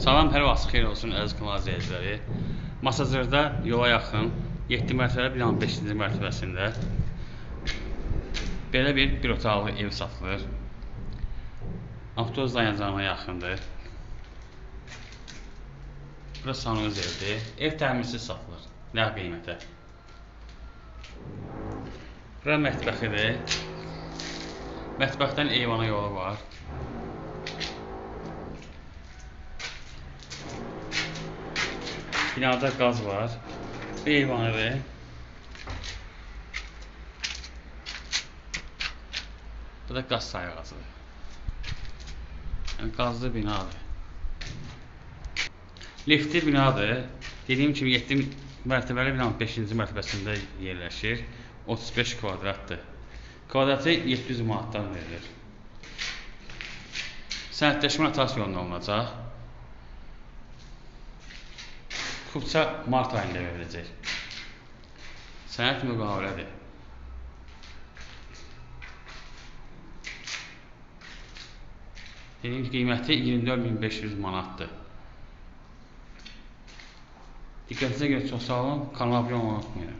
Salam, hər vaxt xeyir olsun əziz kanal izləyiciləri. Masazırda yola yaxın 7 mərtəbəli binanın 5-ci mərtəbəsində belə bir bir otaqlı ev satılır. Avtobus dayanacağına yaxındır. Burası sanığız evdir. Ev təmirsiz satılır. Nə qiymətə? Bura mətbəxidir. Mətbəxdən eyvana yolu var. Binada qaz var. Bu eyvanıdır. Bu da qaz sayğacıdır. Yəni qazlı binadır. Liftli binadır. Dediyim kimi 7 mərtəbəli binanın 5-ci mərtəbəsində yerləşir. 35 kvadratdır. Kvadratı 700 manatdan verilir. Sənədləşmə tas yolunda olunacaq. Kubça mart ayında veriləcək. Sənəd müqavilədir. Dediyim qiyməti 24500 manatdır. Diqqətinizə görə çox sağ olun. Kanalıma abunə olmayı unutmayın.